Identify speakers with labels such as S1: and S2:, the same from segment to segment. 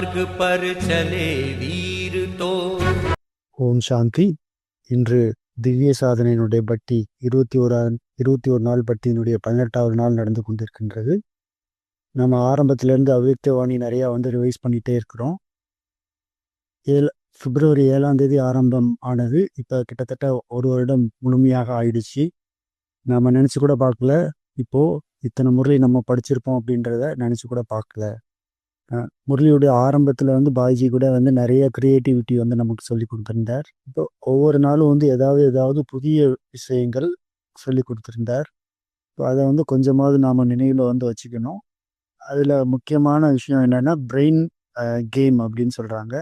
S1: मार्ग पर चले वीर तो
S2: ஓம் சாந்தி இன்று திவ்ய சாதனையினுடைய பட்டி இருபத்தி ஓரா இருபத்தி ஒரு நாள் பட்டியினுடைய பதினெட்டாவது நாள் நடந்து கொண்டிருக்கின்றது நம்ம ஆரம்பத்திலேருந்து அவ்வியக்த வாணி நிறையா வந்து ரிவைஸ் பண்ணிகிட்டே இருக்கிறோம் ஏழு பிப்ரவரி ஏழாம் தேதி ஆரம்பம் ஆனது இப்போ கிட்டத்தட்ட ஒரு வருடம் முழுமையாக ஆயிடுச்சு நாம் நினச்சி கூட பார்க்கல இப்போது இத்தனை முறை நம்ம படிச்சிருப்போம் அப்படின்றத நினச்சி கூட பார்க்கல அஹ் முரளியுடைய ஆரம்பத்தில் வந்து பாய்ஜி கூட வந்து நிறைய க்ரியேட்டிவிட்டி வந்து நமக்கு சொல்லி கொடுத்துருந்தார். இப்போ ஒவ்வொரு நாளும் வந்து ஏதாவது ஏதாவது புதிய விஷயங்கள் சொல்லி கொடுத்துருந்தார். இப்போ அதை வந்து கொஞ்சமாவது நாம் நினைவில் வந்து வச்சுக்கணும். அதில் முக்கியமான விஷயம் என்னென்னா பிரெயின் கேம் அப்படின்னு சொல்கிறாங்க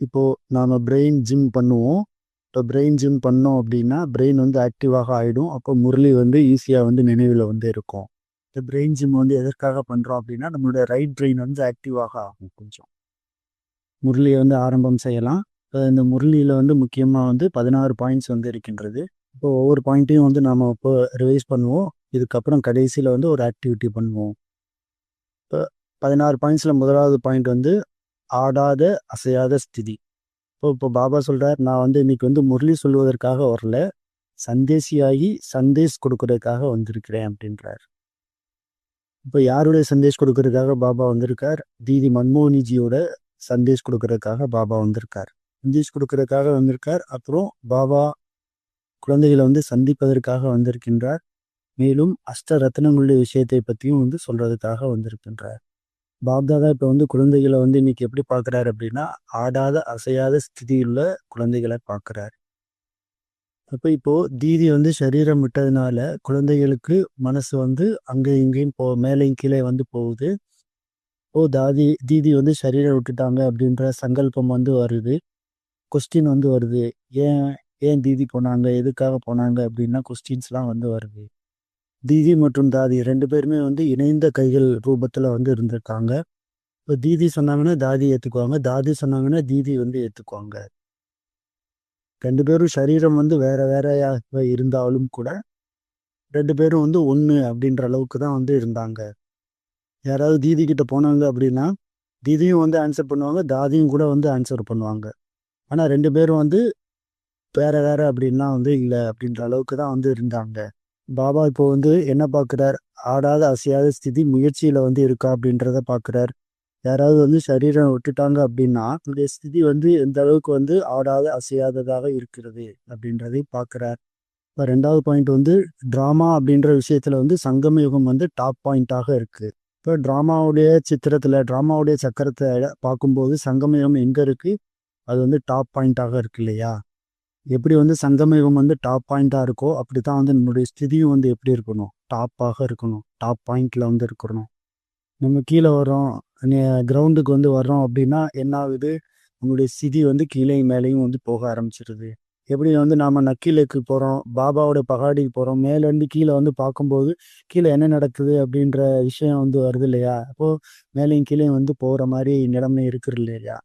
S2: இப்போது நாம் பிரெயின் ஜிம் பண்ணுவோம். இப்போ பிரெயின் ஜிம் பண்ணோம் அப்படின்னா பிரெயின் வந்து ஆக்டிவாக ஆகிடும் அப்போ முரளி வந்து ஈஸியாக வந்து நினைவில் வந்து இருக்கும். இந்த பிரெயின் ஜிம் வந்து எதற்காக பண்ணுறோம் அப்படின்னா நம்மளுடைய ரைட் பிரெயின் வந்து ஆக்டிவாக ஆகும் கொஞ்சம் முரளியை வந்து ஆரம்பம் செய்யலாம். இந்த முரளியில் வந்து முக்கியமாக வந்து பதினாறு பாயிண்ட்ஸ் வந்து இருக்கின்றது. இப்போ ஒவ்வொரு பாயிண்ட்டையும் வந்து நாம் இப்போ ரிவைஸ் பண்ணுவோம். இதுக்கப்புறம் கடைசியில் வந்து ஒரு ஆக்டிவிட்டி பண்ணுவோம். இப்போ பதினாறு பாயிண்ட்ஸில் முதலாவது பாயிண்ட் வந்து ஆடாத அசையாத ஸ்திதி. இப்போ இப்போ பாபா சொல்கிறார் நான் வந்து இன்னைக்கு வந்து முரளி சொல்வதற்காக வரல. சந்தேசியாகி சந்தேஷ் கொடுக்கறதுக்காக வந்திருக்கிறேன் அப்படின்றார். இப்போ யாருடைய சந்தேஷ் கொடுக்கறதுக்காக பாபா வந்திருக்கார்? தீதி மன்மோகனிஜியோட சந்தேஷ் கொடுக்கறதுக்காக பாபா வந்திருக்கார். சந்தேஷ் கொடுக்கறதுக்காக வந்திருக்கார். அப்புறம் பாபா குழந்தைகளை வந்து சந்திப்பதற்காக வந்திருக்கின்றார். மேலும் அஷ்ட ரத்னங்களுடைய விஷயத்தை பற்றியும் வந்து சொல்றதுக்காக வந்திருக்கின்றார். பாப்தாதா இப்போ வந்து குழந்தைகளை வந்து இன்னைக்கு எப்படி பார்க்குறாரு அப்படின்னா ஆடாத அசையாத ஸ்திதியுள்ள குழந்தைகளை பார்க்குறாரு. அப்போ இப்போது தீதி வந்து சரீரம் விட்டதுனால குழந்தைகளுக்கு மனசு வந்து அங்கே இங்கேயும் போ மேலேயும் கீழே வந்து போகுது. ஓ தாதி தீதி வந்து சரீரம் விட்டுட்டாங்க அப்படின்ற சங்கல்பம் வந்து வருது. கொஸ்டின் வந்து வருது. ஏன் ஏன் தீதி போனாங்க? எதுக்காக போனாங்க? அப்படின்னா கொஸ்டின்ஸ்லாம் வந்து வருது. தீதி மற்றும் தாதி ரெண்டு பேருமே வந்து இணைந்த கைகள் ரூபத்தில் வந்து இருந்திருக்காங்க. இப்போ தீதி சொன்னாங்கன்னா தாதி ஏற்றுக்குவாங்க தாதி சொன்னாங்கன்னா தீதி வந்து ஏற்றுக்குவாங்க ரெண்டு பேரும் சரீரம் வந்து வேற வேறையாக இருந்தாலும் கூட ரெண்டு பேரும் வந்து ஒன்று அப்படின்ற அளவுக்கு தான் வந்து இருந்தாங்க. யாராவது தீதி கிட்ட போனாங்க அப்படின்னா தீதியும் வந்து ஆன்சர் பண்ணுவாங்க தாதியும் கூட வந்து ஆன்சர் பண்ணுவாங்க. ஆனால் ரெண்டு பேரும் வந்து வேற வேற அப்படின்னா வந்து இல்லை அப்படின்ற அளவுக்கு தான் வந்து இருந்தாங்க. பாபா இப்போ வந்து என்ன பார்க்குறார் ஆடாத அசையாத ஸ்திதி முயற்சியில் வந்து இருக்கா அப்படின்றத பார்க்குறார் யாராவது வந்து சரீரம் விட்டுட்டாங்க அப்படின்னா இந்த ஸ்திதி வந்து எந்த அளவுக்கு வந்து ஆடாத அசையாததாக இருக்கிறது அப்படின்றதை பார்க்குறார். இப்போ ரெண்டாவது பாயிண்ட் வந்து ட்ராமா அப்படின்ற விஷயத்தில் வந்து சங்கம யுகம் வந்து டாப் பாயிண்ட்டாக இருக்குது இப்போ ட்ராமாவுடைய சித்திரத்தில் ட்ராமாவுடைய சக்கரத்தை பார்க்கும்போது சங்கம யுகம் எங்கே இருக்குது அது வந்து டாப் பாயிண்ட்டாக இருக்கு இல்லையா? எப்படி வந்து சங்கமயுகம் வந்து டாப் பாயிண்ட்டாக இருக்கோ அப்படி தான் வந்து நம்மளுடைய ஸ்திதியும் வந்து எப்படி இருக்கணும்? டாப்பாக இருக்கணும். டாப் பாயிண்டில் வந்து இருக்கணும். நம்ம கீழே வரோம் கிரவுண்டுக்கு வந்து வர்றோம் அப்படின்னா என்ன ஆகுது? நம்மளுடைய சிதி வந்து கீழே மேலேயும் வந்து போக ஆரம்பிச்சிருது. எப்படி வந்து நாம் நக்கீலுக்கு போகிறோம் பாபாவோட பகாடிக்கு போகிறோம் மேலேருந்து கீழே வந்து பார்க்கும்போது கீழே என்ன நடக்குது அப்படின்ற விஷயம் வந்து வருது இல்லையா? அப்போது மேலேயும் கீழேயும் வந்து போகிற மாதிரி நிலைமை இருக்குது இல்லையா?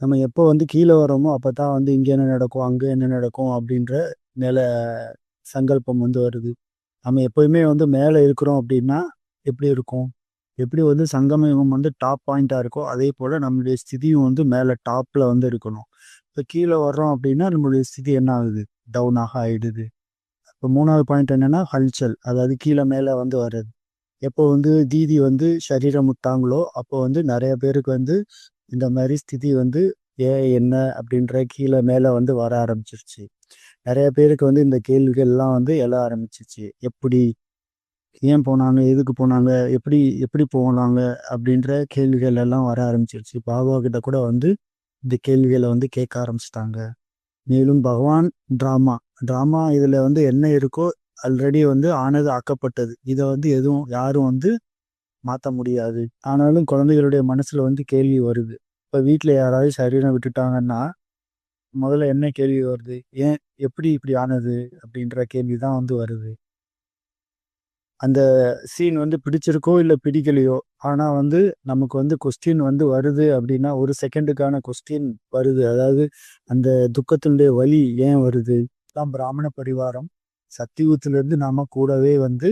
S2: நம்ம எப்போ வந்து கீழே வரோமோ அப்போ தான் வந்து இங்கே என்ன நடக்கும் அங்கே என்ன நடக்கும் அப்படின்ற நில சங்கல்பம் வந்து வருது. நம்ம எப்போயுமே வந்து மேலே இருக்கிறோம் அப்படின்னா எப்படி இருக்கும்? எப்படி வந்து சங்கமயம் வந்து டாப் பாயிண்ட்டாக இருக்கோ அதே போல் நம்மளுடைய ஸ்திதியும் வந்து மேலே டாப்பில் வந்து இருக்கணும். இப்போ கீழே வர்றோம் அப்படின்னா நம்மளுடைய ஸ்திதி என்ன ஆகுது? டவுனாக ஆகிடுது இப்போ மூணாவது பாயிண்ட் என்னென்னா ஹல்ச்சல் அதாவது கீழே மேலே வந்து வர்றது. எப்போ வந்து தீதி வந்து சரீரம் விட்டாங்களோ அப்போ வந்து நிறைய பேருக்கு வந்து இந்த மாதிரி ஸ்திதி வந்து ஏன் என்ன அப்படின்ற கீழே மேலே வந்து வர ஆரம்பிச்சிருச்சு. நிறைய பேருக்கு வந்து இந்த கேள்விகள்லாம் வந்து எழ ஆரம்பிச்சிச்சு எப்படி? ஏன் போனாங்க? எதுக்கு போனாங்க? எப்படி எப்படி போனாங்க? அப்படின்ற கேள்விகள் எல்லாம் வர ஆரம்பிச்சிருச்சு. பாபா கிட்ட கூட வந்து இந்த கேள்விகளை வந்து கேட்க ஆரம்பிச்சிட்டாங்க. மேலும் பகவான் ட்ராமா ட்ராமா இதில் வந்து என்ன இருக்கோ ஆல்ரெடி வந்து ஆனது ஆக்கப்பட்டது. இதை வந்து எதுவும் யாரும் வந்து மாற்ற முடியாது. ஆனாலும் குழந்தைகளுடைய மனசில் வந்து கேள்வி வருது. இப்போ வீட்டில் யாராவது சரீரம் விட்டுட்டாங்கன்னா முதல்ல என்ன கேள்வி வருது? ஏன் எப்படி இப்படி ஆனது? அப்படின்ற கேள்வி தான் வந்து வருது. அந்த சீன் வந்து பிடிச்சிருக்கோ இல்லை பிடிக்கலையோ ஆனால் வந்து நமக்கு வந்து கொஸ்டின் வந்து வருது அப்படின்னா ஒரு செகண்டுக்கான கொஸ்டின் வருது. அதாவது அந்த துக்கத்தினுடைய வலி ஏன் வருது? தான் பிராமண பரிவாரம். சத்தியுகத்திலிருந்து நாம் கூடவே வந்து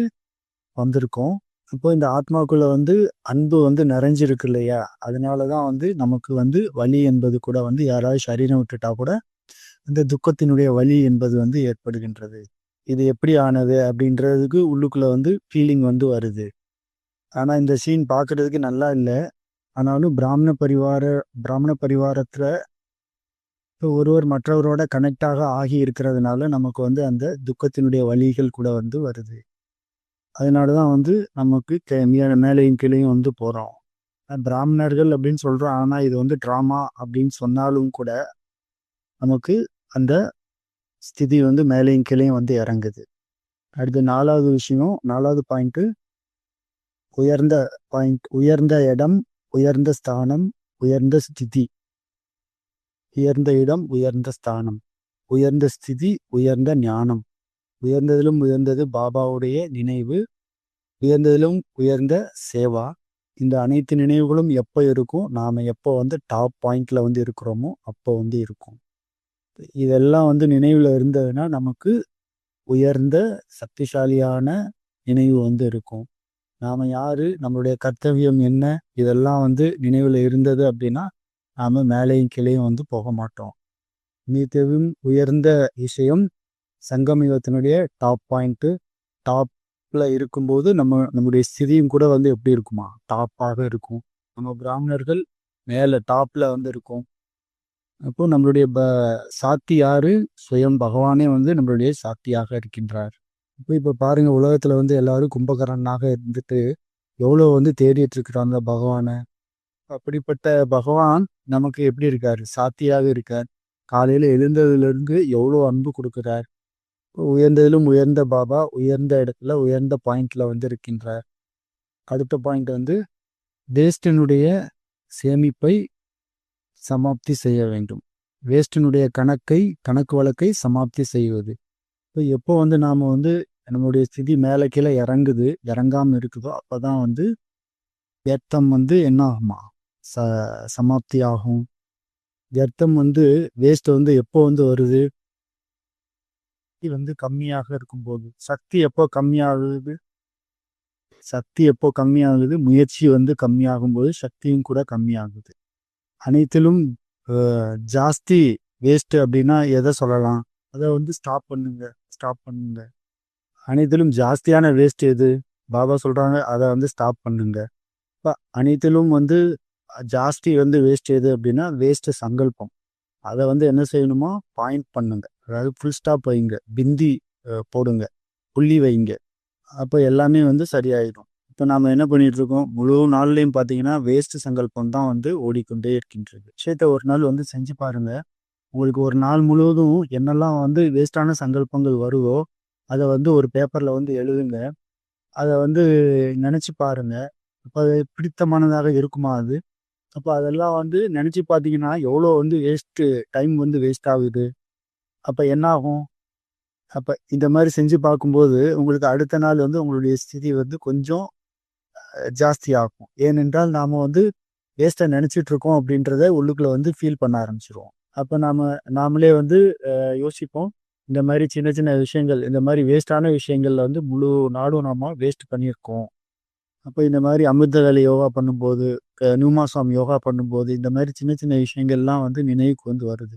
S2: வந்திருக்கோம். இப்போ இந்த ஆத்மாக்குள்ள வந்து அன்பு வந்து நிறைஞ்சிருக்கு இல்லையா? அதனால தான் வந்து நமக்கு வந்து வலி என்பது கூட வந்து யாராவது சரீரம் விட்டுட்டா கூட அந்த துக்கத்தினுடைய வலி என்பது வந்து ஏற்படுகின்றது. இது எப்படி ஆனது அப்படின்றதுக்கு உள்ளுக்குள்ளே வந்து ஃபீலிங் வந்து வருது. ஆனால் இந்த சீன் பார்க்குறதுக்கு நல்லா இல்லை. ஆனாலும் பிராமண பரிவார பிராமண பரிவாரத்தில் இப்போ ஒருவர் மற்றவரோட கனெக்டாக ஆகி இருக்கிறதுனால நமக்கு வந்து அந்த துக்கத்தினுடைய வலிகள் கூட வந்து வருது. அதனால தான் வந்து நமக்கு கே- மே- மேலேயும் கீழேயும் வந்து போகிறோம் பிராமணர்கள் அப்படின்னு சொல்கிறோம் ஆனால் இது வந்து ட்ராமா அப்படின்னு சொன்னாலும் கூட நமக்கு அந்த ஸ்திதி வந்து மேலேயும் கீழேயும் வந்து இறங்குது. அடுத்து நாலாவது விஷயம் நாலாவது பாயிண்ட்டு உயர்ந்த பாயிண்ட் உயர்ந்த இடம் உயர்ந்த ஸ்தானம் உயர்ந்த ஸ்திதி. உயர்ந்த இடம் உயர்ந்த ஸ்தானம். உயர்ந்த ஸ்திதி உயர்ந்த ஞானம். உயர்ந்ததிலும் உயர்ந்தது பாபாவுடைய நினைவு. உயர்ந்ததிலும் உயர்ந்த சேவா. இந்த அனைத்து நினைவுகளும் எப்போ இருக்கும்? நாம் எப்போ வந்து டாப் பாயிண்ட்ல வந்து இருக்கிறோமோ அப்போ வந்து இருக்கும். இதெல்லாம் வந்து நினைவில் இருந்ததுன்னா நமக்கு உயர்ந்த சக்திசாலியான நினைவு வந்து இருக்கும். நாம் யார்? நம்மளுடைய கர்த்தவியம் என்ன? இதெல்லாம் வந்து நினைவில் இருந்தது அப்படின்னா நாம் மேலேயும் கிளையும் வந்து போக மாட்டோம். மிகவும் உயர்ந்த விஷயம் சங்கமிகத்தினுடைய டாப் பாயிண்ட்டு டாப்பில் இருக்கும்போது நம்ம நம்முடைய ஸ்திதியும் கூட வந்து எப்படி இருக்குமா? டாப்பாக இருக்கும். நம்ம பிராமணர்கள் மேலே டாப்பில் வந்து இருக்கும். அப்போ நம்மளுடைய ப சாத்தியாரு சுயம் பகவானே வந்து நம்மளுடைய சாத்தியாக இருக்கின்றார். இப்போ இப்போ பாருங்க உலகத்துல வந்து எல்லாரும் கும்பகரனாக இருந்துட்டு எவ்வளோ வந்து தேடிட்டு இருக்கிறாங்க பகவானை. அப்படிப்பட்ட பகவான் நமக்கு எப்படி இருக்காரு? சாத்தியாக இருக்கார். காலையில எழுந்ததுலேருந்து எவ்வளோ அன்பு கொடுக்குறார். உயர்ந்ததிலும் உயர்ந்த பாபா உயர்ந்த இடத்துல உயர்ந்த பாயிண்ட்ல வந்து இருக்கின்றார். அடுத்த பாயிண்ட் வந்து தேஸ்டனுடைய சேமிப்பை சமாப்தி செய்ய வேண்டும். வேஸ்டினுடைய கணக்கை கணக்கு வழக்கை சமாப்தி செய்வது. இப்போ எப்போ வந்து நாம் வந்து நம்மளுடைய ஸ்திதி மேலே கீழே இறங்குது இறங்காமல் இருக்குதோ அப்பதான் வந்து வியர்த்தம் வந்து என்ன ஆகுமா ச சமாப்தி ஆகும். வியர்த்தம் வந்து வேஸ்ட் வந்து எப்போ வந்து வருது? சக்தி வந்து கம்மியாக இருக்கும்போது. சக்தி எப்போ கம்மியாகுது? சக்தி எப்போ கம்மியாகுது? முயற்சி வந்து கம்மியாகும் போது சக்தியும் கூட கம்மியாகுது. அனைத்திலும் ஜாஸ்தி வேஸ்ட் அப்படின்னா எதை சொல்லலாம்? அதை வந்து ஸ்டாப் பண்ணுங்க ஸ்டாப் பண்ணுங்க. அனைத்திலும் ஜாஸ்தியான வேஸ்ட் எது? பாபா சொல்கிறாங்க அதை வந்து ஸ்டாப் பண்ணுங்க. இப்போ அனைத்திலும் வந்து ஜாஸ்தி வந்து வேஸ்ட் எது அப்படின்னா வேஸ்ட்டு சங்கல்பம். அதை வந்து என்ன செய்யணுமோ பாயிண்ட் பண்ணுங்க. அதாவது ஃபுல் ஸ்டாப் வைங்க. பிந்தி போடுங்க. புள்ளி வைங்க. அப்போ எல்லாமே வந்து சரியாயிடும் இப்போ நாம் என்ன பண்ணிட்டு இருக்கோம் முழு நாள்லையும் பார்த்தீங்கன்னா வேஸ்ட் சங்கல்பம் தான் வந்து ஓடிக்கொண்டே இருக்கின்றது. விஷயத்த ஒரு நாள் வந்து செஞ்சு பாருங்க. உங்களுக்கு ஒரு நாள் முழுவதும் என்னெல்லாம் வந்து வேஸ்டான சங்கல்பங்கள் வருவோ அதை வந்து ஒரு பேப்பரில் வந்து எழுதுங்க. அதை வந்து நினச்சி பாருங்க. அப்போ அது பிடித்தமானதாக இருக்குமா அது? அப்போ அதெல்லாம் வந்து நினச்சி பார்த்தீங்கன்னா எவ்வளோ வந்து வேஸ்ட்டு டைம் வந்து வேஸ்ட் ஆகுது? அப்போ என்ன ஆகும் அப்போ இந்த மாதிரி செஞ்சு பார்க்கும்போது உங்களுக்கு அடுத்த நாள் வந்து உங்களுடைய ஸ்திதி வந்து கொஞ்சம் ஜாஸ்தியாகும். ஜாஸ்தி ஆகும் ஏனென்றால் நாம் வந்து வேஸ்ட்டை நினச்சிட்டு இருக்கோம் அப்படின்றத உள்ளுக்குள்ளே வந்து ஃபீல் பண்ண ஆரம்பிச்சிருவோம். அப்போ நாம் நாமளே வந்து யோசிப்போம். இந்த மாதிரி சின்ன சின்ன விஷயங்கள் இந்த மாதிரி வேஸ்டான விஷயங்களில் வந்து முழு நாடும் நாம் வேஸ்ட் பண்ணியிருக்கோம். அப்போ இந்த மாதிரி அமிர்த வேலை யோகா பண்ணும்போது நியூமா சுவாமி யோகா பண்ணும்போது இந்த மாதிரி சின்ன சின்ன விஷயங்கள்லாம் வந்து நினைவுக்கு வந்து வருது.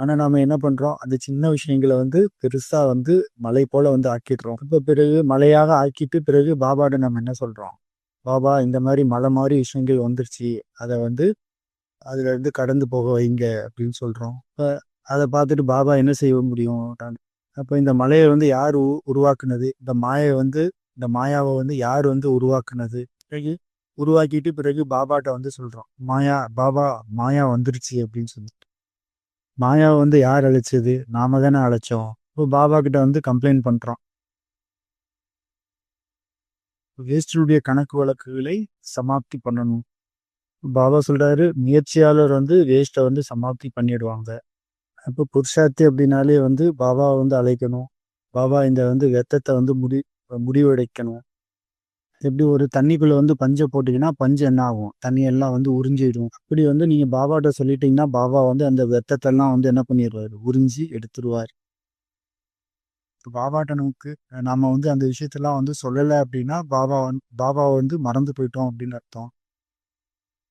S2: ஆனால் நாம் என்ன பண்ணுறோம் அந்த சின்ன விஷயங்களை வந்து பெருசாக வந்து மலை போல் வந்து ஆக்கிடுறோம். இப்போ பிறகு மலையாக ஆக்கிட்டு பிறகு பாபாட்ட நம்ம என்ன சொல்கிறோம் பாபா இந்த மாதிரி மலை மாதிரி விஷயங்கள் வந்துருச்சு. அதை வந்து அதுல இருந்து கடந்து போக வைங்க அப்படின்னு சொல்றோம். இப்போ அதை பார்த்துட்டு பாபா என்ன செய்ய முடியும்? அப்போ இந்த மலையை வந்து யார் உ- உருவாக்குனது? இந்த மாயை வந்து இந்த மாயாவை வந்து யார் வந்து உருவாக்குனது? பிறகு உருவாக்கிட்டு பிறகு பாபாட்ட வந்து சொல்றோம். மாயா பாபா மாயா வந்துருச்சு அப்படின்னு சொல்லிட்டு மாயாவை வந்து யார் அழைச்சது? நாம தானே அழைச்சோம். இப்போ பாபா கிட்ட வந்து கம்ப்ளைண்ட் பண்றோம். வேஸ்டுடைய கணக்கு வழக்குகளை சமாப்தி பண்ணணும். பாபா சொல்றாரு முயற்சியாளர் வந்து வேஸ்ட்டை வந்து சமாப்தி பண்ணிடுவாங்க. அப்போ புருஷார்த்தி அப்படின்னாலே வந்து பாபா வந்து அழைக்கணும். பாபா இந்த வந்து வெத்தத்தை வந்து முடி முடிவடைக்கணும். எப்படி ஒரு தண்ணிக்குள்ள வந்து பஞ்சை போட்டீங்கன்னா பஞ்சு என்ன ஆகும்? தண்ணியெல்லாம் வந்து உறிஞ்சிடும். அப்படி வந்து நீங்க பாபாட்ட சொல்லிட்டீங்கன்னா பாபா வந்து அந்த வெத்தத்தை எல்லாம் வந்து என்ன பண்ணிடுவாரு? உறிஞ்சி எடுத்துருவார். இப்போ பாபாட்டனுக்கு நம்ம வந்து அந்த விஷயத்தெல்லாம் வந்து சொல்லலை அப்படின்னா பாபா வந்து பாபாவை வந்து மறந்து போயிட்டோம் அப்படின்னு அர்த்தம்.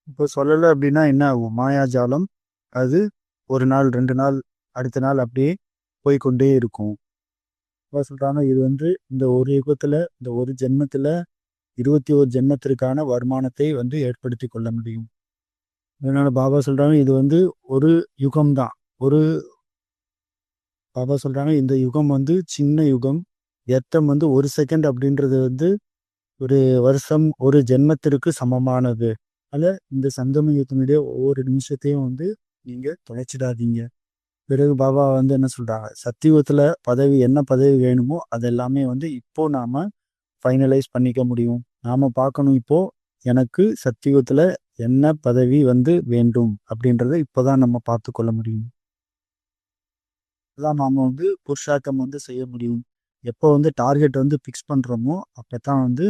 S2: இப்போ சொல்லலை அப்படின்னா என்ன ஆகும்? மாயாஜாலம் அது ஒரு நாள் ரெண்டு நாள் அடுத்த நாள் அப்படியே போய்க்கொண்டே இருக்கும். இப்போ சொல்கிறாங்க இது வந்து இந்த ஒரு யுகத்தில் இந்த ஒரு ஜென்மத்தில் இருபத்தி ஒரு ஜென்மத்திற்கான வருமானத்தை வந்து ஏற்படுத்தி கொள்ள முடியும். அதனால் பாபா சொல்கிறாங்க இது வந்து ஒரு யுகம் தான் ஒரு பாபா சொல்கிறாங்க இந்த யுகம் வந்து சின்ன யுகம். எத்தம் வந்து ஒரு செகண்ட் அப்படின்றது வந்து ஒரு வருஷம் ஒரு ஜென்மத்திற்கு சமமானது. அதில் இந்த சந்தம யுகத்தினுடைய ஒவ்வொரு நிமிஷத்தையும் வந்து நீங்கள் தொலைச்சிடாதீங்க. பிறகு பாபா வந்து என்ன சொல்கிறாங்க சத்தியுகத்தில் பதவி என்ன பதவி வேணுமோ அது எல்லாமே வந்து இப்போ நாம் ஃபைனலைஸ் பண்ணிக்க முடியும். நாம் பார்க்கணும் இப்போது எனக்கு சத்தியுகத்தில் என்ன பதவி வந்து வேண்டும் அப்படின்றத இப்போ தான் நம்ம பார்த்து கொள்ள முடியும். தான் நாம வந்து புருஷாக்கம் வந்து செய்ய முடியும். எப்போ வந்து டார்கெட் வந்து ஃபிக்ஸ் பண்றோமோ அப்பதான் வந்து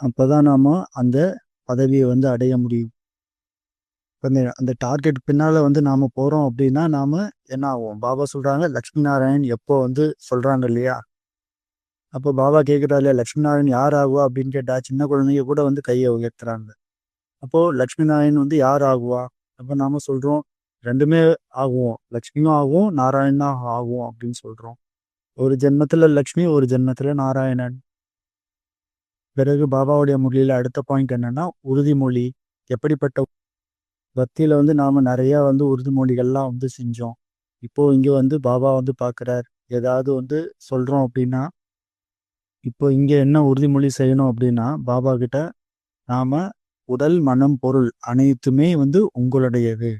S2: அப்பதான் நாம அந்த பதவியை வந்து அடைய முடியும். இப்ப அந்த டார்கெட் பின்னால் வந்து நாம் போகிறோம் அப்படின்னா நாம் என்ன ஆகும் பாபா சொல்கிறாங்க லக்ஷ்மி நாராயண் எப்போ வந்து சொல்கிறாங்க இல்லையா? அப்போ பாபா கேட்குறா இல்லையா லக்ஷ்மி நாராயண் யார் ஆகுவா அப்படின்னு கேட்டால் சின்ன குழந்தைங்க கூட வந்து கையை உயர்த்துறாங்க. அப்போது லக்ஷ்மி நாராயண் வந்து யார் ஆகுவா அப்போ நாம் சொல்கிறோம் ரெண்டுமே ஆகும் லக்ஷ்மியும் ஆகும் நாராயணா ஆகும் அப்படின்னு சொல்றோம். ஒரு ஜென்மத்துல லக்ஷ்மி ஒரு ஜென்மத்துல நாராயணன். பிறகு பாபாவுடைய மொழியில அடுத்த பாயிண்ட் என்னன்னா உறுதிமொழி எப்படிப்பட்ட பக்தியில வந்து நாம நிறைய வந்து உறுதிமொழிகள்லாம் வந்து செஞ்சோம். இப்போ இங்க வந்து பாபா வந்து பாக்குறார். ஏதாவது வந்து சொல்றோம் அப்படின்னா இப்போ இங்க என்ன உறுதிமொழி செய்யணும் அப்படின்னா பாபா கிட்ட நாம உடல் மனம் பொருள் அனைத்துமே வந்து உங்களுடையது.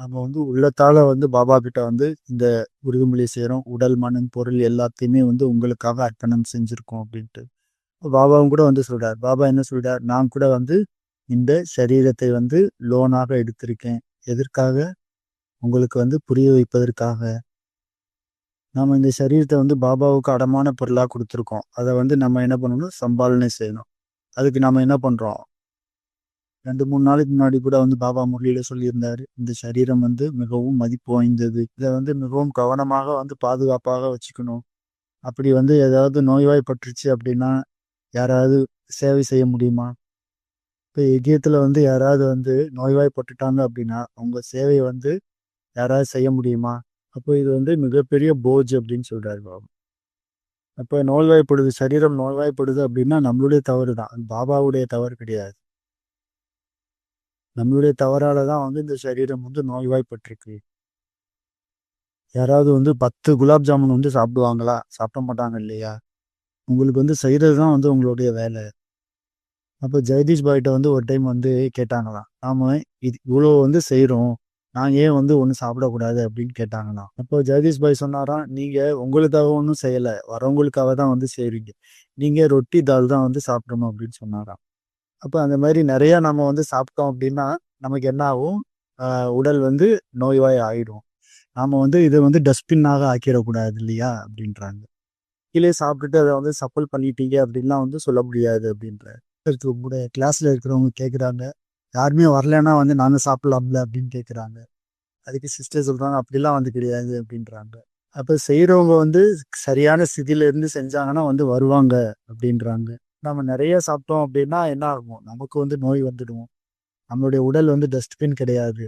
S2: நம்ம வந்து உள்ளத்தால வந்து பாபா கிட்ட வந்து இந்த உறுதிமொழி செய்கிறோம் உடல் மனம் பொருள் எல்லாத்தையுமே வந்து உங்களுக்காக அர்ப்பணம் செஞ்சுருக்கோம் அப்படின்ட்டு. பாபாவும் கூட வந்து சொல்கிறார் பாபா என்ன சொல்கிறார் நான் கூட வந்து இந்த சரீரத்தை வந்து லோனாக எடுத்திருக்கேன். எதற்காக? உங்களுக்கு வந்து புரிய வைப்பதற்காக. நம்ம இந்த சரீரத்தை வந்து பாபாவுக்கு அடமான பொருளாக கொடுத்துருக்கோம். அதை வந்து நம்ம என்ன பண்ணணும்? சம்பாலனை செய்யணும். அதுக்கு நம்ம என்ன பண்ணுறோம் ரெண்டு மூணு நாளைக்கு முன்னாடி கூட வந்து பாபா முரளியில சொல்லியிருந்தாரு. இந்த சரீரம் வந்து மிகவும் மதிப்பு வாய்ந்தது. இதை வந்து மிகவும் கவனமாக வந்து பாதுகாப்பாக வச்சுக்கணும். அப்படி வந்து ஏதாவது நோய்வாய்ப்பட்டுருச்சு அப்படின்னா யாராவது சேவை செய்ய முடியுமா? இப்போ எகியத்துல வந்து யாராவது வந்து நோய்வாய்ப்பட்டுட்டாங்க அப்படின்னா அவங்க சேவையை வந்து யாராவது செய்ய முடியுமா? அப்போ இது வந்து மிகப்பெரிய போஜ் அப்படின்னு சொல்கிறாரு பாபா. அப்போ நோய்வாய்ப்படுது சரீரம் நோய்வாய்ப்படுது அப்படின்னா நம்மளுடைய தவறு தான். பாபாவுடைய தவறு கிடையாது. நம்மளுடைய தவறால தான் வந்து இந்த சரீரம் வந்து நோய்வாய்ப்பட்டிருக்கு. யாராவது வந்து பத்து குலாப் ஜாமுன் வந்து சாப்பிடுவாங்களா? சாப்பிட மாட்டாங்க இல்லையா? உங்களுக்கு வந்து செய்கிறது தான் வந்து உங்களுடைய வேலை. அப்போ ஜெகதீஷ் பாய்கிட்ட வந்து ஒரு டைம் வந்து கேட்டாங்களாம். நாம் இது இவ்வளோ வந்து செய்கிறோம் நான் ஏன் வந்து ஒன்றும் சாப்பிடக்கூடாது? அப்படின்னு கேட்டாங்களாம். அப்போ ஜெகதீஷ் பாய் சொன்னாராம் நீங்கள் உங்களுக்காக ஒன்றும் செய்யலை. வரவங்களுக்காக தான் வந்து செய்கிறீங்க நீங்கள் ரொட்டி தால் தான் வந்து சாப்பிடணும். அப்படின்னு சொன்னாராம். அப்போ அந்த மாதிரி நிறையா நம்ம வந்து சாப்பிட்டோம் அப்படின்னா நமக்கு என்ன ஆகும்? உடல் வந்து நோய்வாய் ஆகிடும் நாம் வந்து இதை வந்து டஸ்ட்பின்னாக ஆக்கிடக்கூடாது இல்லையா? அப்படின்றாங்க. கீழே சாப்பிட்டுட்டு அதை வந்து சப்பல் பண்ணிட்டீங்க அப்படின்லாம் வந்து சொல்ல முடியாது அப்படின்ற. உங்களுடைய கிளாஸில் இருக்கிறவங்க கேட்குறாங்க யாருமே வரலன்னா வந்து நானும் சாப்பிடலாம்ல அப்படின்னு கேட்குறாங்க அதுக்கு சிஸ்டர் சொல்கிறாங்க அப்படிலாம் வந்து கிடையாது அப்படின்றாங்க. அப்போ செய்கிறவங்க வந்து சரியான ஸ்திதியிலேருந்து செஞ்சாங்கன்னா வந்து வருவாங்க அப்படின்றாங்க. நம்ம நிறைய சாப்பிட்டோம் அப்படின்னா என்ன ஆகும்? நமக்கு வந்து நோய் வந்துடும். நம்மளுடைய உடல் வந்து டஸ்ட்பின் கிடையாது.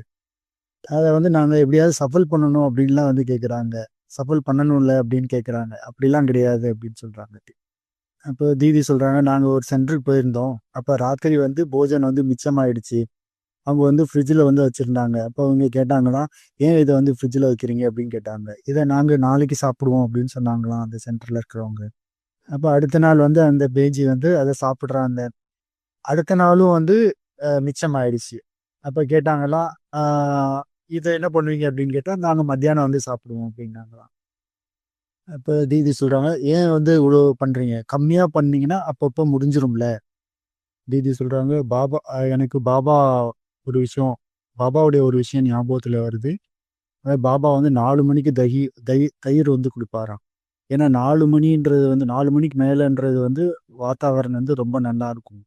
S2: அதை வந்து நாங்கள் எப்படியாவது சஃபல் பண்ணணும் அப்படின்லாம் வந்து கேட்குறாங்க சஃபல் பண்ணணும்ல அப்படின்னு கேட்குறாங்க அப்படிலாம் கிடையாது அப்படின்னு சொல்கிறாங்க அப்போ தீதி சொல்கிறாங்க நாங்கள் ஒரு சென்டருக்கு போயிருந்தோம். அப்போ ராத்திரி வந்து போஜன் வந்து மிச்சமாயிடுச்சு. அவங்க வந்து ஃப்ரிட்ஜில் வந்து வச்சுருந்தாங்க. அப்போ அவங்க கேட்டாங்கன்னா ஏன் இதை வந்து ஃப்ரிட்ஜில் வைக்கிறீங்க? அப்படின்னு கேட்டாங்க. இதை நாங்கள் நாளைக்கு சாப்பிடுவோம் அப்படின்னு சொன்னாங்களாம் அந்த சென்டரில் இருக்கிறவங்க. அப்போ அடுத்த நாள் வந்து அந்த பேஜி வந்து அதை சாப்பிட்றாங்க அடுத்த நாளும் வந்து மிச்சம் ஆயிடுச்சு அப்போ கேட்டாங்களாம் இதை என்ன பண்ணுவீங்க? அப்படின்னு கேட்டால் நாங்கள் மத்தியானம் வந்து சாப்பிடுவோம் அப்படின்னாங்களாம் அப்போ தீதி சொல்கிறாங்க ஏன் வந்து இவ்வளோ பண்ணுறீங்க கம்மியாக பண்ணீங்கன்னா அப்பப்போ முடிஞ்சிரும்ல. தீதி சொல்கிறாங்க பாபா எனக்கு பாபா ஒரு விஷயம் பாபாவுடைய ஒரு விஷயம் ஞாபகத்தில் வருது. பாபா வந்து நாலு மணிக்கு தகி தயிர் தயிர் வந்து கொடுப்பாராம். ஏன்னா நாலு மணின்றது வந்து நாலு மணிக்கு மேலேன்றது வந்து வாத்தாவரணம் வந்து ரொம்ப நல்லா இருக்கும்.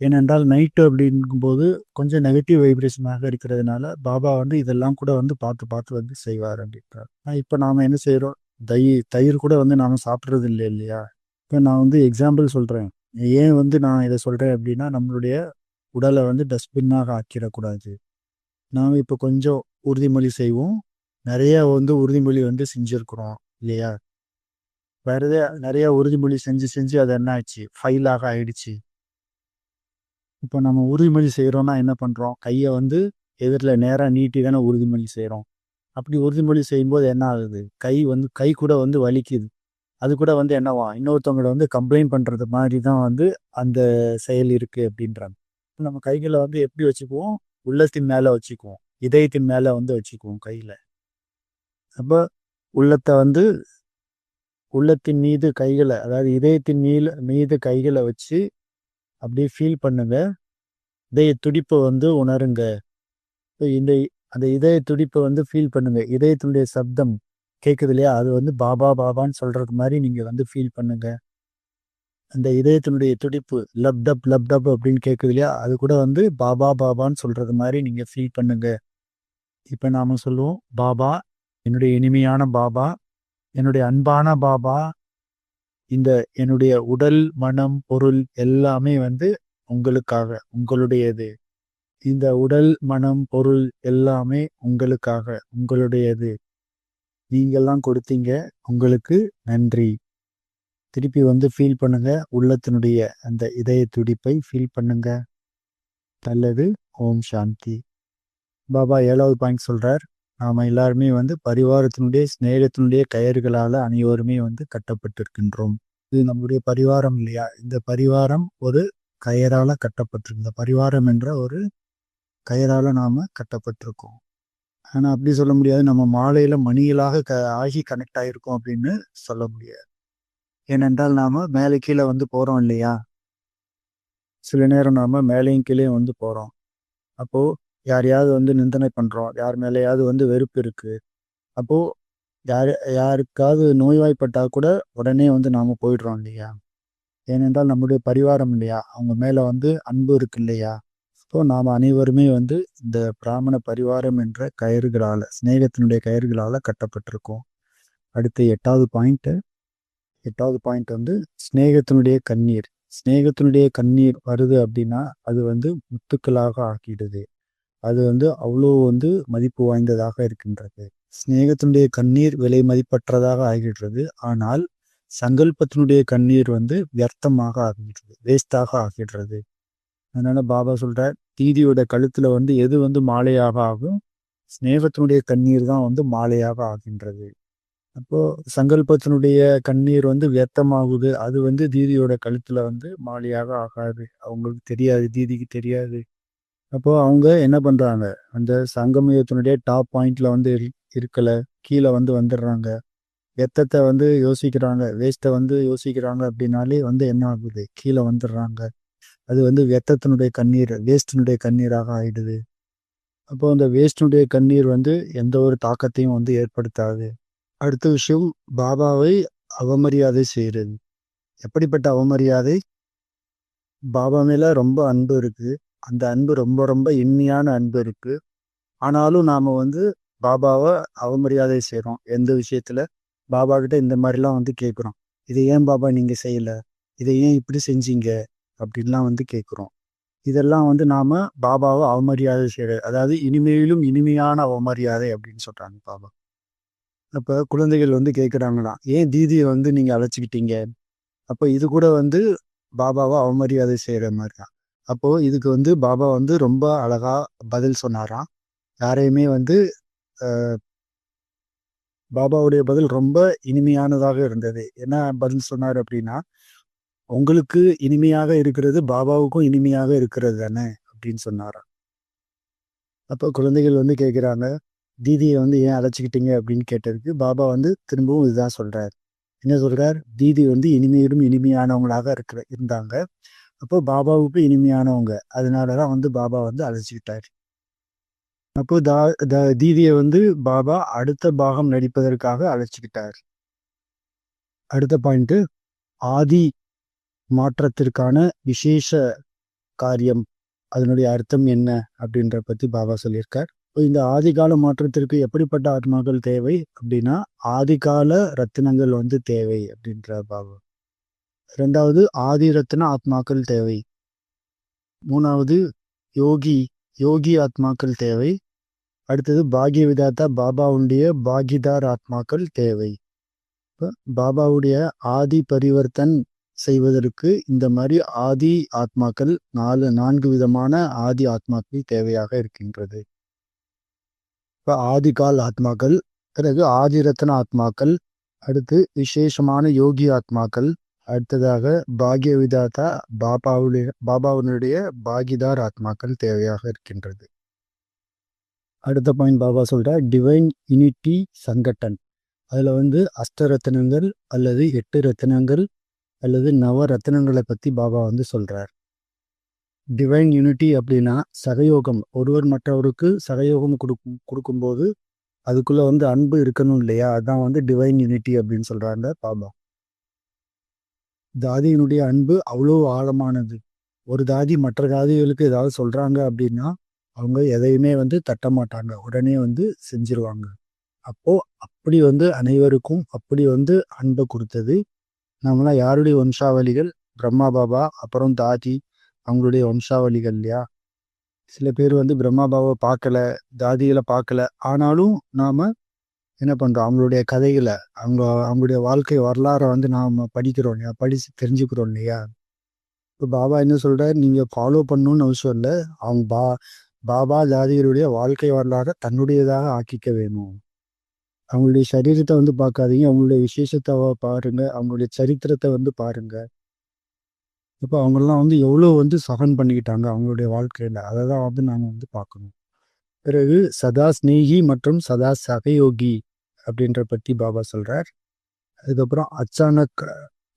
S2: ஏனென்றால் நைட்டு அப்படிங்கும்போது கொஞ்சம் நெகட்டிவ் வைப்ரேஷனாக இருக்கிறதுனால பாபா வந்து இதெல்லாம் கூட வந்து பார்த்து பார்த்து வந்து செய்வார் அப்படின்றார். இப்போ நாம் என்ன செய்கிறோம் தயிர் தயிர் கூட வந்து நாம் சாப்பிட்றது இல்லை இல்லையா? இப்போ நான் வந்து எக்ஸாம்பிள் சொல்கிறேன் ஏன் வந்து நான் இதை சொல்கிறேன் அப்படின்னா நம்மளுடைய உடலை வந்து டஸ்ட்பின்னாக ஆக்கிடக்கூடாது. நாம் இப்போ கொஞ்சம் உறுதிமொழி செய்வோம். நிறைய வந்து உறுதிமொழி வந்து செஞ்சுருக்குறோம் இல்லையா? வருது நிறைய உறுதிமொழி செஞ்சு செஞ்சு அது என்ன ஆச்சு ஃபைலாக ஆயிடுச்சு. இப்போ நம்ம உறுதிமொழி செய்கிறோம்னா என்ன பண்ணுறோம் கையை வந்து எதிரில் நேராக நீட்டி தானே உறுதிமொழி செய்கிறோம் அப்படி உறுதிமொழி செய்யும்போது என்ன ஆகுது? கை வந்து கை கூட வந்து வலிக்குது. அது கூட வந்து என்னவா? இன்னொருத்தவங்களை வந்து கம்ப்ளைண்ட் பண்ணுறது மாதிரி தான் வந்து அந்த செயல் இருக்குது அப்படின்றாங்க. நம்ம கைகளை வந்து எப்படி வச்சுக்குவோம்? உள்ளத்தின் மேலே வச்சுக்குவோம். இதயத்தின் மேலே வந்து வச்சுக்குவோம் கையில். அப்போ உள்ளத்தை வந்து உள்ளத்தின் மீது கைகளை அதாவது இதயத்தின் மீது மீது கைகளை வச்சு அப்படியே ஃபீல் பண்ணுங்க. இதய துடிப்பை வந்து உணருங்க. இந்த அந்த இதய துடிப்பை வந்து ஃபீல் பண்ணுங்க. இதயத்தினுடைய சப்தம் கேட்குது இல்லையா? அது வந்து பாபா பாபான்னு சொல்றது மாதிரி நீங்க வந்து ஃபீல் பண்ணுங்க. அந்த இதயத்தினுடைய துடிப்பு லப் டப் லப் டப் அப்படின்னு கேட்குது இல்லையா? அது கூட வந்து பாபா பாபான்னு சொல்றது மாதிரி நீங்க ஃபீல் பண்ணுங்க. இப்ப நாம சொல்லுவோம் பாபா என்னுடைய இனிமையான பாபா என்னுடைய அன்பான பாபா இந்த என்னுடைய உடல் மனம் பொருள் எல்லாமே வந்து உங்களுக்காக உங்களுடையது. இந்த உடல் மனம் பொருள் எல்லாமே உங்களுக்காக உங்களுடையது. நீங்கள்லாம் கொடுத்தீங்க உங்களுக்கு நன்றி. திருப்பி வந்து ஃபீல் பண்ணுங்க உள்ளத்தினுடைய அந்த இதய துடிப்பை ஃபீல் பண்ணுங்க. நல்லது ஓம் சாந்தி. பாபா ஏழாவது பாயிண்ட் சொல்றார் நாம் எல்லாருமே வந்து பரிவாரத்தினுடைய ஸ்நேகத்தினுடைய கயிறுகளால் அனைவருமே வந்து கட்டப்பட்டிருக்கின்றோம். இது நம்முடைய பரிவாரம் இல்லையா? இந்த பரிவாரம் ஒரு கயரால் கட்டப்பட்டிருக்கு. இந்த பரிவாரம் என்ற ஒரு கயரால் நாம் கட்டப்பட்டிருக்கோம். ஆனால் அப்படி சொல்ல முடியாது. நம்ம மாலையில் மணிகளாக க ஆகி கனெக்ட் ஆகிருக்கோம் அப்படின்னு சொல்ல முடியாது. ஏனென்றால் நாம் மேலே கீழே வந்து போகிறோம் இல்லையா? சில நேரம் நாம் மேலேயும் கீழே வந்து போகிறோம் அப்போது யாரையாவது வந்து நிந்தனை பண்ணுறோம் யார் மேலேயாவது வந்து வெறுப்பு இருக்குது அப்போது யார் யாருக்காவது நோய்வாய்ப்பட்டால் கூட உடனே வந்து நாம் போயிடுறோம் இல்லையா? ஏனென்றால் நம்முடைய பரிவாரம் இல்லையா? அவங்க மேலே வந்து அன்பு இருக்கு இல்லையா? ஸோ நாம் அனைவருமே வந்து இந்த பிராமண பரிவாரம் என்ற கயிறுகளால் சிநேகத்தினுடைய கயிறுகளால் கட்டப்பட்டிருக்கோம். அடுத்து எட்டாவது பாயிண்ட்டு எட்டாவது பாயிண்ட் வந்து ஸ்நேகத்தினுடைய கண்ணீர். ஸ்நேகத்தினுடைய கண்ணீர் வருது அப்படின்னா அது வந்து முத்துக்களாக ஆக்கிடுது. அது வந்து அவ்வளோ வந்து மதிப்பு வாய்ந்ததாக இருக்கின்றது. சிநேகத்தினுடைய கண்ணீர் விலை மதிப்பற்றதாக ஆகின்றது. ஆனால் சங்கல்பத்தினுடைய கண்ணீர் வந்து வியர்த்தமாக ஆகின்றது வேஸ்டாக ஆகின்றது. அதனால பாபா சொல்றார் தீதியோட கழுத்துல வந்து எது வந்து மாலையாக ஆகும்? சிநேகத்தினுடைய கண்ணீர் தான் வந்து மாலையாக ஆகின்றது. அப்போ சங்கல்பத்தினுடைய கண்ணீர் வந்து வியர்த்தமாகுது. அது வந்து தீதியோட கழுத்துல வந்து மாலையாக ஆகாது. அவங்களுக்கு தெரியாது தீதிக்கு தெரியாது. அப்போது அவங்க என்ன பண்ணுறாங்க அந்த சங்கமயத்தினுடைய டாப் பாயிண்ட்டில் வந்து இருக்கலை கீழே வந்து வந்துடுறாங்க. வெத்தத்தை வந்து யோசிக்கிறாங்க? வேஸ்ட்டை வந்து யோசிக்கிறாங்க அப்படின்னாலே வந்து என்ன ஆகுது? கீழே வந்துடுறாங்க. அது வந்து வெத்தத்தினுடைய கண்ணீர் வேஸ்டினுடைய கண்ணீராக ஆயிடுது. அப்போ அந்த வேஸ்டினுடைய கண்ணீர் வந்து எந்த ஒரு தாக்கத்தையும் வந்து ஏற்படுத்தாது. அடுத்த விஷயம் பாபாவை அவமரியாதை செய்கிறது. எப்படிப்பட்ட அவமரியாதை? பாபா மேலே ரொம்ப அன்பு இருக்குது அந்த அன்பு ரொம்ப ரொம்ப இனிமையான அன்பு இருக்கு. ஆனாலும் நாம வந்து பாபாவை அவமரியாதை செய்கிறோம் எந்த விஷயத்துல? பாபா கிட்ட இந்த மாதிரிலாம் வந்து கேட்குறோம். இதை ஏன் பாபா நீங்க செய்யல? இதை ஏன் இப்படி செஞ்சீங்க? அப்படின்லாம் வந்து கேட்குறோம். இதெல்லாம் வந்து நாம பாபாவை அவமரியாதை செய்யறது அதாவது இனிமையிலும் இனிமையான அவமரியாதை அப்படின்னு சொல்றாங்க பாபா. அப்போ குழந்தைகள் வந்து கேட்குறாங்களாம் ஏன் தீதியை வந்து நீங்கள் அழைச்சிக்கிட்டீங்க? அப்போ இது கூட வந்து பாபாவை அவமரியாதை செய்கிற மாதிரி தான் அப்போது இதுக்கு வந்து பாபா வந்து ரொம்ப அழகா பதில் சொன்னாராம். யாரையுமே வந்து பாபாவுடைய பதில் ரொம்ப இனிமையானதாக இருந்தது. என்ன பதில் சொன்னார் அப்படின்னா உங்களுக்கு இனிமையாக இருக்கிறது பாபாவுக்கும் இனிமையாக இருக்கிறது தானே? அப்படின்னு சொன்னாராம். அப்போ குழந்தைகள் வந்து கேட்குறாங்க தீதியை வந்து ஏன் அழைச்சிக்கிட்டீங்க? அப்படின்னு கேட்டதுக்கு பாபா வந்து திரும்பவும் இதுதான் சொல்கிறார் என்ன சொல்கிறார் தீதி வந்து இனிமையிலும் இனிமையானவங்களாக இருக்கிற இருந்தாங்க. அப்போ பாபாவுக்கு இனிமையானவங்க. அதனால தான் வந்து பாபா வந்து அழைச்சிக்கிட்டார். அப்போ தா தீதியை வந்து பாபா அடுத்த பாகம் நடிப்பதற்காக அழைச்சிக்கிட்டார். அடுத்த பாயிண்ட்டு ஆதி மாற்றத்திற்கான விசேஷ காரியம். அதனுடைய அர்த்தம் என்ன அப்படின்ற பத்தி பாபா சொல்லியிருக்கார். இப்போ இந்த ஆதிகால மாற்றத்திற்கு எப்படிப்பட்ட ஆத்மாக்கள் தேவை அப்படின்னா ஆதிகால ரத்தினங்கள் வந்து தேவை அப்படின்றார் பாபா. ரெண்டாவது ஆதிரத்ன ஆத்மாக்கள் தேவை. மூணாவது யோகி யோகி ஆத்மாக்கள் தேவை. அடுத்தது பாகிய விதாத்தா பாபாவுடைய பாகிதார் ஆத்மாக்கள் தேவை. இப்போ பாபாவுடைய ஆதி பரிவர்த்தன் செய்வதற்கு இந்த மாதிரி ஆதி ஆத்மாக்கள் நாலு நான்கு விதமான ஆதி ஆத்மாக்கள் தேவையாக இருக்கின்றது. இப்போ ஆதிகால் ஆத்மாக்கள் பிறகு ஆதிரத்ன ஆத்மாக்கள் அடுத்து விசேஷமான யோகி ஆத்மாக்கள் அடுத்ததாக பாகிய விதாத்தா பாபாவுடைய பாபாவினுடைய பாகிதார் ஆத்மாக்கள் தேவையாக இருக்கின்றது. அடுத்த பாயிண்ட் பாபா சொல்கிறார் டிவைன் யூனிட்டி சங்கட்டன். அதில் வந்து அஷ்ட ரத்தினங்கள் அல்லது எட்டு ரத்தினங்கள் அல்லது நவ ரத்தினங்களை பாபா வந்து சொல்கிறார் டிவைன் யூனிட்டி அப்படின்னா சகயோகம். ஒருவர் மற்றவருக்கு சகயோகம் கொடுக்கும் கொடுக்கும்போது அதுக்குள்ளே வந்து அன்பு இருக்கணும் இல்லையா? அதான் வந்து டிவைன் யூனிட்டி அப்படின்னு சொல்கிறாங்க பாபா. தாதியினுடைய அன்பு அவ்வளோ ஆழமானது. ஒரு தாதி மற்ற தாதிகளுக்கு ஏதாவது சொல்கிறாங்க அப்படின்னா அவங்க எதையுமே வந்து தட்ட மாட்டாங்க. உடனே வந்து செஞ்சிருவாங்க. அப்போது அப்படி வந்து அனைவருக்கும் அப்படி வந்து அன்பை கொடுத்தது. நம்மளாம் யாருடைய வம்சாவளிகள்? பிரம்மா பாபா அப்புறம் தாதி அவங்களுடைய வம்சாவளிகள் இல்லையா? சில பேர் வந்து பிரம்மா பாபாவை பார்க்கல தாதிகளை பார்க்கல. ஆனாலும் நாம் என்ன பண்றோம்? அவங்களுடைய கதைகளை அவங்க அவங்களுடைய வாழ்க்கை வரலாறை வந்து நாம் படிக்கிறோம் இல்லையா? படிச்சு தெரிஞ்சுக்கிறோம் இல்லையா? இப்போ பாபா என்ன சொல்றாரு? நீங்க ஃபாலோ பண்ணணும்னு அவசியம் இல்லை. அவங்க பா பாபா ஜாதிகருடைய வாழ்க்கை வரலாறை தன்னுடையதாக ஆக்கிக்க வேணும். அவங்களுடைய சரீரத்தை வந்து பார்க்காதீங்க. அவங்களுடைய விசேஷத்தை பாருங்க. அவங்களுடைய சரித்திரத்தை வந்து பாருங்க. இப்போ அவங்கெல்லாம் வந்து எவ்வளோ வந்து சகன் பண்ணிக்கிட்டாங்க அவங்களுடைய வாழ்க்கையில்? அதை தான் வந்து நாம் வந்து பார்க்கணும். பிறகு சதா ஸ்நேகி மற்றும் சதா சகயோகி. அப்படின்ற பத்தி பாபா சொல்றார். அதுக்கப்புறம் அச்சானக்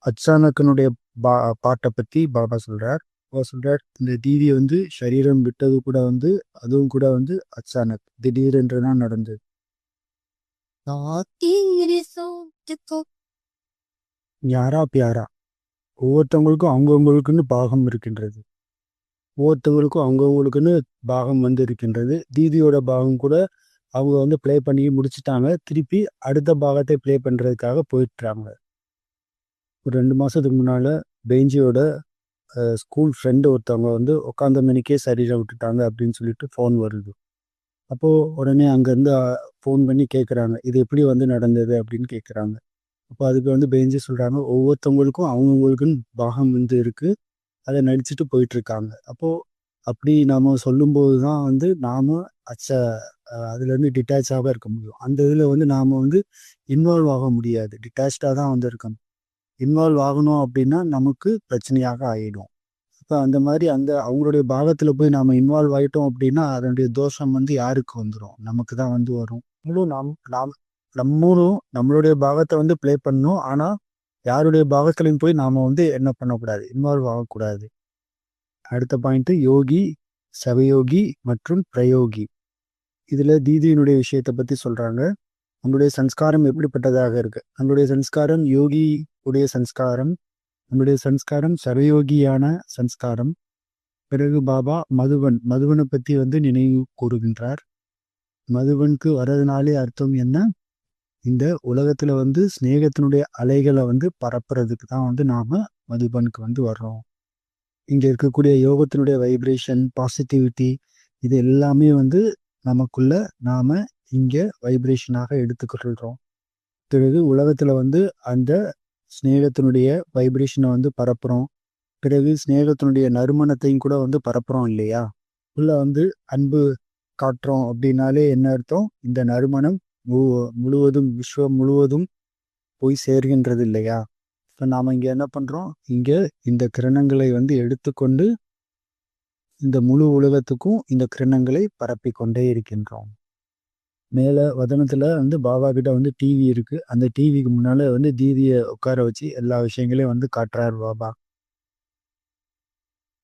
S2: அச்சானக்கனுடைய பா பாட்டை பத்தி பாபா சொல்றார். பாபா சொல்றார் இந்த தீதி வந்து சரீரம் விட்டது கூட வந்து அதுவும் கூட வந்து அச்சானக் திடீரென்று தான் நடந்தது. யாரா பியாரா? ஒவ்வொருத்தவங்களுக்கும் அவங்கவுங்களுக்குன்னு பாகம் இருக்கின்றது. ஒவ்வொருத்தவங்களுக்கும் அவங்கவுங்களுக்குன்னு பாகம் வந்து இருக்கின்றது. தீதியோட பாகம் கூட அவங்க வந்து ப்ளே பண்ணி முடிச்சுட்டாங்க. திருப்பி அடுத்த பாகத்தை ப்ளே பண்ணுறதுக்காக போயிட்டுறாங்க. ஒரு ரெண்டு மாதத்துக்கு முன்னால் பெஞ்சியோட ஸ்கூல் ஃப்ரெண்டு ஒருத்தவங்க வந்து உட்காந்த மணிக்கே சரியாக விட்டுட்டாங்க அப்படின்னு சொல்லிட்டு ஃபோன் வருது. அப்போது உடனே அங்கேருந்து ஃபோன் பண்ணி கேட்குறாங்க இது எப்படி வந்து நடந்தது அப்படின்னு கேட்குறாங்க அப்போ அதுக்கு வந்து பெஞ்சு சொல்கிறாங்க ஒவ்வொருத்தவங்களுக்கும் அவங்கவுங்களுக்குன்னு பாகம் வந்து இருக்குது அதை நடிச்சுட்டு போயிட்டுருக்காங்க. அப்போது அப்படி நாம் சொல்லும்போது தான் வந்து நாம் அச்ச அதுலேருந்து டிட்டாச்சாக இருக்க முடியும். அந்த இதில் வந்து நாம் வந்து இன்வால்வ் ஆக முடியாது. டிட்டாச்சாக தான் வந்து இருக்கணும். இன்வால்வ் ஆகணும் அப்படின்னா நமக்கு பிரச்சனையாக ஆகிடும் இப்போ அந்த மாதிரி அந்த அவங்களுடைய பாகத்தில் போய் நாம் இன்வால்வ் ஆகிட்டோம் அப்படின்னா அதனுடைய தோஷம் வந்து யாருக்கு வந்துடும் நமக்கு தான் வந்து வரும். நம்மளும் நாம் நாம் நம்மளும் நம்மளுடைய பாகத்தை வந்து ப்ளே பண்ணணும். ஆனால் யாருடைய பாகத்திலையும் போய் நாம் வந்து என்ன பண்ணக்கூடாது? இன்வால்வ் ஆகக்கூடாது. அடுத்த பாயிண்ட்டு யோகி சவயோகி மற்றும் பிரயோகி. இதில் தீதியினுடைய விஷயத்தை பற்றி சொல்கிறாங்க நம்மளுடைய சன்ஸ்காரம் எப்படிப்பட்டதாக இருக்குது நம்மளுடைய சன்ஸ்காரம் யோகி உடைய சன்ஸ்காரம் நம்மளுடைய சன்ஸ்காரம் சர்வயோகியான சன்ஸ்காரம் பிறகு பாபா மதுவன் மதுவனை பற்றி வந்து நினைவு கூறுகின்றார். மதுவனுக்கு வர்றதுனாலே அர்த்தம் என்ன? இந்த உலகத்தில் வந்து ஸ்நேகத்தினுடைய அலைகளை வந்து பரப்புறதுக்கு தான் வந்து நாம் மதுபனுக்கு வந்து வர்றோம். இங்கே இருக்கக்கூடிய யோகத்தினுடைய வைப்ரேஷன் பாசிட்டிவிட்டி இது எல்லாமே வந்து நமக்குள்ள நாம இங்கே வைப்ரேஷனாக எடுத்துக்கொள்கிறோம் பிறகு உலகத்தில் வந்து அந்த ஸ்நேகத்தினுடைய வைப்ரேஷனை வந்து பரப்புகிறோம் பிறகு ஸ்நேகத்தினுடைய நறுமணத்தையும் கூட வந்து பரப்புகிறோம் இல்லையா? உள்ள வந்து அன்பு காட்டுறோம் அப்படின்னாலே என்ன அர்த்தம்? இந்த நறுமணம் முழுவதும் விஸ்வம் முழுவதும் போய் சேர்கின்றது இல்லையா? இப்போ நாம் இங்கே என்ன பண்ணுறோம் இங்கே இந்த கிரணங்களை வந்து எடுத்துக்கொண்டு இந்த முழு உலகத்துக்கும் இந்த கிரணங்களை பரப்பி கொண்டே இருக்கின்றோம். மேலே வதனத்தில் வந்து பாபா கிட்ட வந்து டிவி இருக்குது அந்த டிவிக்கு முன்னால் வந்து தீதியை உட்கார வச்சு எல்லா விஷயங்களையும் வந்து காட்டுறார் பாபா.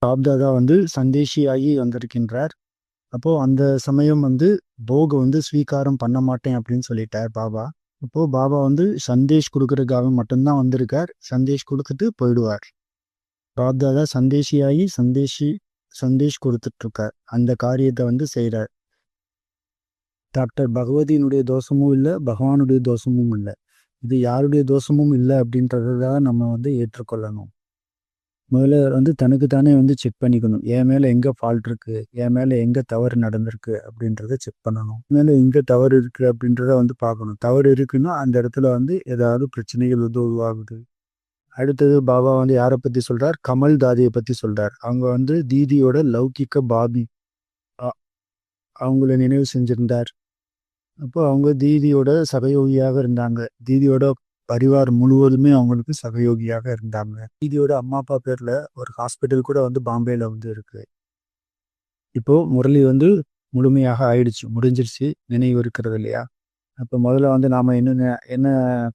S2: பாப்தாதா வந்து சந்தேஷியாகி வந்திருக்கின்றார். அப்போது அந்த சமயம் வந்து போக வந்து ஸ்வீகாரம் பண்ண மாட்டேன் அப்படின்னு சொல்லிட்டார் பாபா. அப்போது பாபா வந்து சந்தேஷ் கொடுக்கறதுக்காக மட்டும்தான் வந்திருக்கார். சந்தேஷ் கொடுத்துட்டு போயிடுவார். பாப்தாதா சந்தேஷியாகி சந்தேஷி சந்தேஷ் கொடுத்துட்ருக்கார். அந்த காரியத்தை வந்து செய்கிறார் டாக்டர் பகவதியினுடைய தோஷமும் இல்லை பகவானுடைய தோஷமும் இல்லை. இது யாருடைய தோஷமும் இல்லை அப்படின்றத நம்ம வந்து ஏற்றுக்கொள்ளணும். முதல்ல வந்து தனக்கு தானே வந்து செக் பண்ணிக்கணும். என் மேலே எங்கே ஃபால்ட் இருக்குது என் மேலே எங்கே தவறு நடந்திருக்கு? அப்படின்றத செக் பண்ணணும். மேலே எங்கே தவறு இருக்குது அப்படின்றத வந்து பார்க்கணும். தவறு இருக்குன்னா அந்த இடத்துல வந்து ஏதாவது பிரச்சனைகள் வந்து உருவாகுது. அடுத்தது பாபா வந்து யாரை பற்றி சொல்கிறார் கமல் தாதியை பற்றி சொல்கிறார் அவங்க வந்து தீதியோட லௌகிக்க பாபி. அ- அவங்கள நினைவு செஞ்சிருந்தார். அப்போ அவங்க தீதியோட சகயோகியாக இருந்தாங்க. தீதியோட பரிவார் முழுவதுமே அவங்களுக்கு சகயோகியாக இருந்தாங்க. தீதியோட அம்மா அப்பா பேர்ல ஒரு ஹாஸ்பிட்டல் கூட வந்து பாம்பேல வந்து இருக்கு. இப்போ முரளி வந்து முழுமையாக ஆயிடுச்சு முடிஞ்சிருச்சு நினைவு இருக்கிறது இல்லையா? அப்போ முதல்ல வந்து நாம என்ன என்ன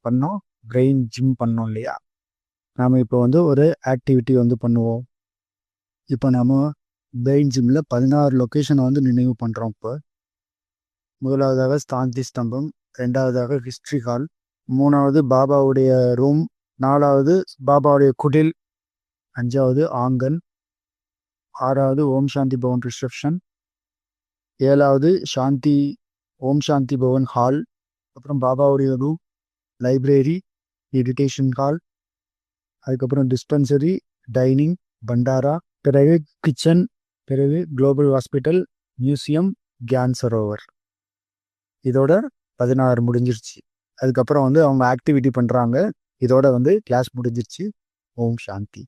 S2: பண்ணோம்? பிரெயின் ஜிம் பண்ணோம் இல்லையா? நாம இப்போ வந்து ஒரு ஆக்டிவிட்டி வந்து பண்ணுவோம். இப்போ நாம பிரெயின் ஜிம்ல பதினாறு லொக்கேஷனை வந்து நினைவு பண்றோம் இப்போ. முதலாவதாக சாந்தி ஸ்தம்பம் ரெண்டாவதாக ஹிஸ்ட்ரி ஹால் மூணாவது பாபாவுடைய ரூம் நாலாவது பாபாவுடைய குடில் அஞ்சாவது ஆங்கன் ஆறாவது ஓம் சாந்தி பவன் ரிசப்ஷன் ஏழாவது சாந்தி ஓம் சாந்தி பவன் ஹால் அப்புறம் பாபாவுடைய ரூம் லைப்ரரி மெடிடேஷன் ஹால் அதுக்கப்புறம் டிஸ்பென்சரி டைனிங் பண்டாரா பிறகு கிச்சன் பிறகு global hospital museum Gyan Sarovar இதோட பதினாறு முடிஞ்சிருச்சு. அதுக்கப்புறம் வந்து அவங்க ஆக்டிவிட்டி பண்ணுறாங்க இதோட வந்து கிளாஸ் முடிஞ்சிருச்சு. ஓம் சாந்தி.